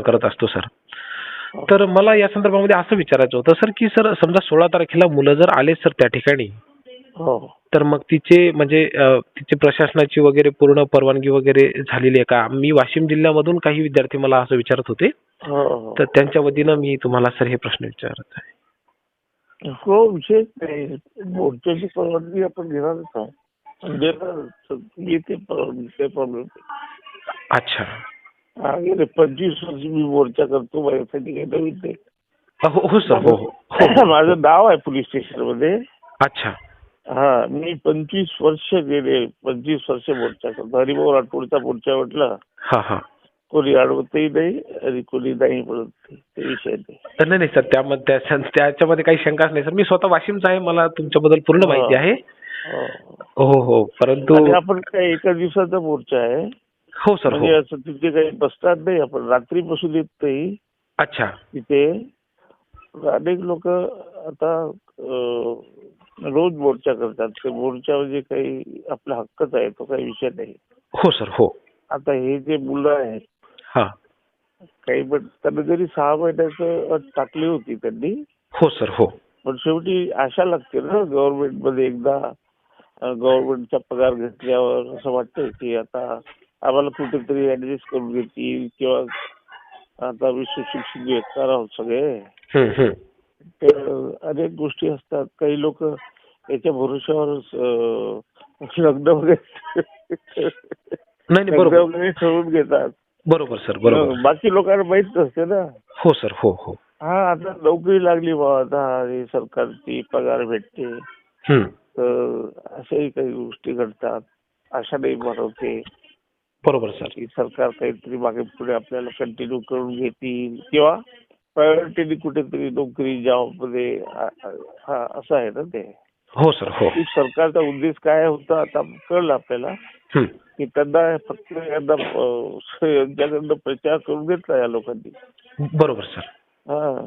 करत असतो सर. तर मला या संदर्भामध्ये असं विचारायचं होतं सर की सर समजा सोळा तारखेला मुलं जर आले सर त्या ठिकाणी हो. तर मग तिचे म्हणजे अ, तिचे प्रशासनाची वगैरे पूर्ण परवानगी वगैरे झालेली आहे का? मी वाशिम जिल्ह्यामधून काही विद्यार्थी मला असं विचारत होते. हो हो. तर त्यांच्या वतीनं मी तुम्हाला सर हे प्रश्न विचारत आहे. हो विशेष नाही. मोर्चाची परवानगी आपण घेणारच येते परवानगी काही प्रॉब्लेम अच्छा. हा गेले पंचवीस वर्ष मी मोर्चा करतो माझ्यासाठी काही नवीन नाही. हो हो सर हो हो हो. माझं नाव आहे पोलीस स्टेशनमध्ये अच्छा. हा मी पंचवीस वर्ष गेले पंचवीस वर्ष मोर्चा करतो. हरिभाऊ राठोडचा मोर्चा म्हटलं. हा हा. कोणी अडवतही नाही आणि कोणी नाही म्हणत नाही. ते विषय नाही. नाही नाही सर त्यामध्ये त्या- त्याच्यामध्ये काही शंकाच नाही सर. मी स्वतः वाशिमचा आहे मला तुमच्याबद्दल पूर्ण माहिती आहे. हो. हो हो परंतु आणि आपण काय एका दिवसाचा मोर्चा आहे. हो सर म्हणजे हो. असं तिथे काही बसतात नाही आपण रात्री बसू देत नाही. अच्छा. तिथे अनेक लोक आता रोज मोर्चा करतात. ते मोर्चा म्हणजे काही आपला हक्कच आहे तो काही विषय नाही. हो सर हो. आता हे जे मुलं आहेत हा. काही पण त्यांना जरी सहा महिन्याचं अट टाकली होती त्यांनी हो सर हो. पण शेवटी आशा लागते ना गव्हर्नमेंटमध्ये एकदा गव्हर्नमेंटचा पगार घेतल्यावर असं वाटतं की आता आम्हाला कुठेतरी ऍडजस्ट करून घेतील किंवा आता विश्व शिक्षण घेणार आहोत सगळे. हम्म, हम्म. तर अनेक गोष्टी असतात. काही लोक याच्या भरोश्यावरच अं, लग्न वगैरे लग्न ठरवून घेतात. बरोबर सर बरोबर. बाकी लोकांना माहीत नसते ना. हो सर हो हो. हा आता नोकरी लागली बा आता हे सरकारची पगार भेटते. तर अशाही काही गोष्टी घडतात. आशा नाही बनवते. बरोबर सर. की सरकार काहीतरी मागे पुढे आपल्याला कंटिन्यू करून घेतील किंवा प्रायोरिटीने कुठेतरी नोकरी जॉबमध्ये आ- आ- हा असं आहे ना ते. हो सर हो. की सरकारचा उद्देश काय होता आता कळलं आपल्याला. की त्यांना फक्त यांना अं, यांच्याकडनं प्रचार करून घेतला या लोकांनी. बरोबर सर. हा.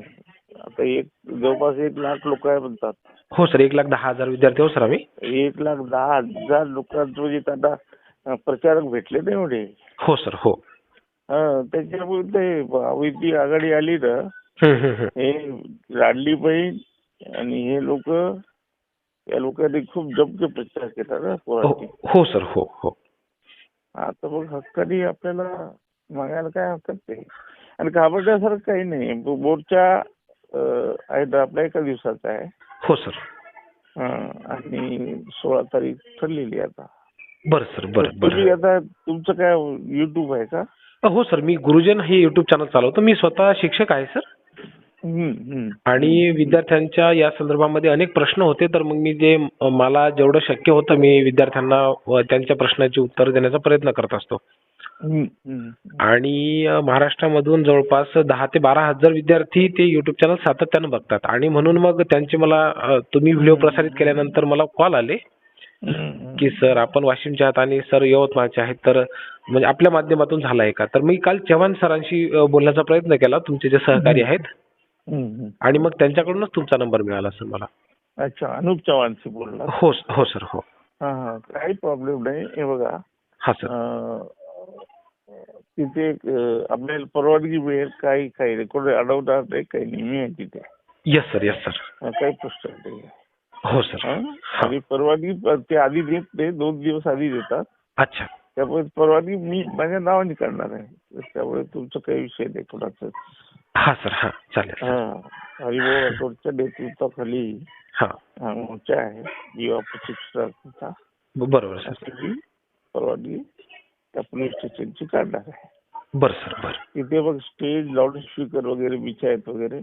आता एक जवळपास एक लाख लोक आहे म्हणतात. हो सर एक लाख दहा हजार विद्यार्थी हो सर आम्ही. एक लाख दहा हजार लोकांचं म्हणजे त्यांना प्रचारक भेटले नाही एवढे? हो सर हो. त्याच्यामुळे ते महायुती आघाडी आली ना. हे लाडली बहीण आणि हे लोक या लोकांनी खूप जमके प्रचार केला ना हो हो सर हो हो. आता मग हक्कानी आपल्याला मागायला काय हरकत नाही. आणि घाबरण्यासारखं काही नाही. अं, आहे ना आपला एका दिवसाचा आहे. हो सर. हं, आणि सोळा तारीख ठरलेली आता. बरं सर बरं तुम्ही बरं. आता तुमचं काय युट्यूब आहे का? हो सर मी गुरुजन हे युट्यूब चॅनल चालवतो. मी स्वतः शिक्षक आहे सर. आणि विद्यार्थ्यांच्या या संदर्भामध्ये अनेक प्रश्न होते तर मग मी जे मला जेवढं शक्य होतं मी विद्यार्थ्यांना व त्यांच्या प्रश्नाची उत्तर देण्याचा प्रयत्न करत असतो. आणि अ, महाराष्ट्रामधून जवळपास दहा ते बारा हजार विद्यार्थी ते युट्यूब चॅनल सातत्यानं बघतात. आणि म्हणून मग त्यांचे मला अ, तुम्ही व्हिडिओ प्रसारित केल्यानंतर मला कॉल आले. की सर आपण वाशिमचे आहात आणि सर यवतमाळचे आहेत तर म्हणजे आपल्या माध्यमातून झालं आहे का? तर मी काल चव्हाण सरांशी बोलण्याचा प्रयत्न केला तुमचे जे सहकारी आहेत. आणि मग त्यांच्याकडूनच तुमचा नंबर मिळाला सर मला. अच्छा अनुप चव्हाणशी बोलला. हो हो सर हो. काही प्रॉब्लेम नाही. हे बघा हा सर. तिथे आपल्याला परवानगी मिळेल काही काही कोणी अडवणार नाही काही नाही मी आहे तिथे. येस सर येस सर काही प्रश्न नाही. हो सर. आणि परवानगी ते आधी देत नाही दोन दिवस आधी देतात. अच्छा. त्यामुळे परवानगी मी माझ्या नावाने करणार आहे. त्यामुळे तुमचा काही विषय नाही कोणाचा. हा सर. हा चालेल. हा. हरिभाऊ राठोडच्या नेतृत्वाखाली मोर्चा आहे. युवा प्रशिक्षणाचा. बरोबर सर. परवानगी त्या पोलीस स्टेशनची काढणार आहे. बरं सर. बरं. तिथे मग स्टेज लाऊडस्पीकर वगैरे बिछायत वगैरे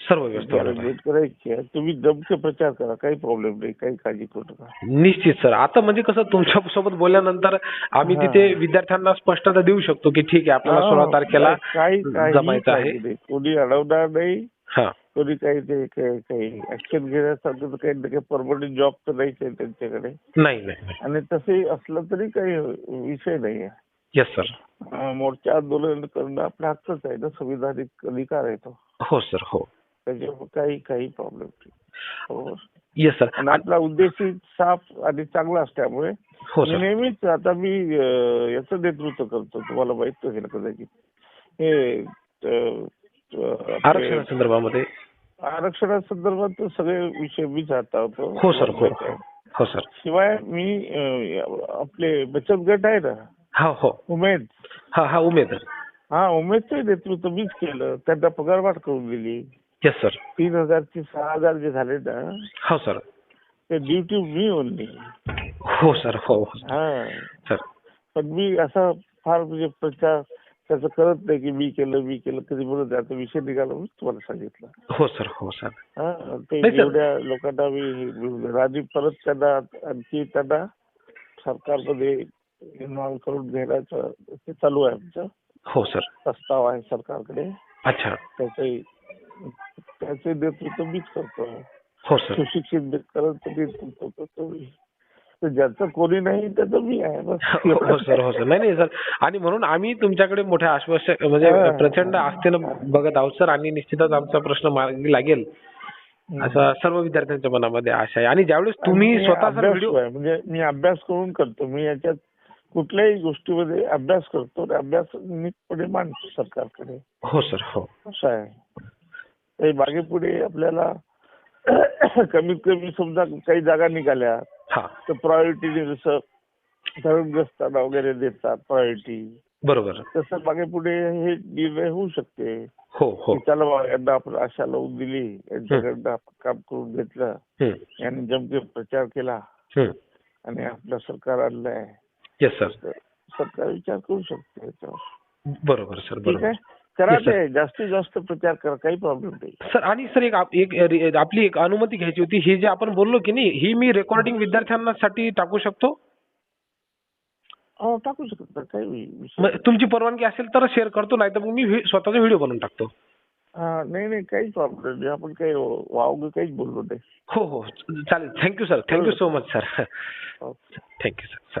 सर्व व्यवस्था करायची आहे तुम्ही जमके प्रचार करा काही प्रॉब्लेम नाही काही काळजी करू नका. निश्चित सर आता म्हणजे कसं तुमच्यासोबत बोलल्यानंतर आम्ही. तिथे विद्यार्थ्यांना स्पष्टता देऊ शकतो की ठीक आहे आपल्याला सोळा तारखेला काही जमायचं आहे. कोणी अडवणार नाही. कोणी काही ते काही ऍक्शन घेण्यासाठी तर काही ना काही परमनंट जॉब तर नाहीच आहे त्यांच्याकडे. नाही नाही आणि तसे असलं तरी काही विषय नाही आहे. येस सर मोर्चा आंदोलन करणं आपला हक्कच आहे ना संविधानिक अधिकार आहे तो. हो सर हो. त्याच्यामुळे काही काही प्रॉब्लेम नाही. येस सर आणि आपला उद्देशही साफ आणि चांगला असल्यामुळे हो मी नेहमीच आता मी याचं नेतृत्व करतो. तुम्हाला माहीत नसेल कदाचित. हे आरक्षणासंदर्भामध्ये आरक्षणासंदर्भात तर सगळे विषय मीच हाताळतो हो सर हो. हो सर शिवाय मी आपले बचत गट आहे ना? हा हो. उमेद. हा हा उमेद. हा उमेदचं नेतृत्व मीच केलं. त्यांना पगारवाढ करून दिली. येस सर तीन हजारचे सहा हजार जे झाले ना हो सर ते ड्युटी मी ओनली हो सर हो हो. हा. सर पण मी असा फार म्हणजे प्रचार त्याचं करत नाही की मी केलं मी केलं कधी बोलत नाही. आता विषय निघाला म्हणून तुम्हाला सांगितलं. हो सर हो सर हा ते नाही, सर. जेवढ्या लोकांना मी राजीव परत त्यांना आणखी त्यांना सरकारमध्ये इन्व्हॉल्व करून घेण्याचं ते चालू आहे आमचं. हो सर प्रस्ताव आहे सरकारकडे. अच्छा. त्याचे त्याचे नेतृत्व मीच करतो. हो सर. सुशिक्षित नेतृत्व नेतृत्व करतो मी ज्याचं कोणी नाही त्याचं मी आहे बस. हो सर हो सर. नाही नाही सर. आणि म्हणून आम्ही तुमच्याकडे मोठ्या आश्वासक म्हणजे हा. प्रचंड आस्थेनं बघत आहोत सर. आणि निश्चितच आमचा प्रश्न मार्गी लागेल. असा सर्व विद्यार्थ्यांच्या मनामध्ये आशा आहे. आणि ज्यावेळेस तुम्ही स्वतः. म्हणजे मी अभ्यास करून करतो. मी याच्यात कुठल्याही गोष्टीमध्ये अभ्यास करतो. अभ्यास नीटपणे मांडतो सरकारकडे. हो सर. हो. असं आहे. काही मागे पुढे आपल्याला कमीत कमी समजा काही जागा निघाल्या तर प्रायोरिटीने जसं धरणग्रस्तांना वगैरे देतात प्रायोरिटी बरोबर. तसं मागे पुढे हे निर्णय होऊ शकते. हो हो. बा यांना आपण आशा लावून दिली यांच्याकडनं आपण काम करून घेतलं. यांनी जमके प्रचार केला. आणि आपलं सरकार आणलंय. येस सर तर सरकार विचार करू शकते बरोबर सर बरोबर. करा Yes, sir. ते जास्तीत जास्त प्रचार करा काही प्रॉब्लेम नाही. सर आणि सर एक आप- एक रि- आपली एक अनुमती घ्यायची होती. हे जे आपण बोललो की नाही ही मी रेकॉर्डिंग विद्यार्थ्यांना साठी टाकू शकतो? हो टाकू शकता काही विषय तुमची परवानगी असेल तर शेअर करतो नाही तर मग मी व्हि- स्वतःचा व्हिडिओ बनवून टाकतो. हा नाही नाही काहीच प्रॉब्लेम नाही. आपण काही वावग काहीच बोललो नाही. हो हो. चालेल. Thank you sir thank you so much sir. Thank you sir sir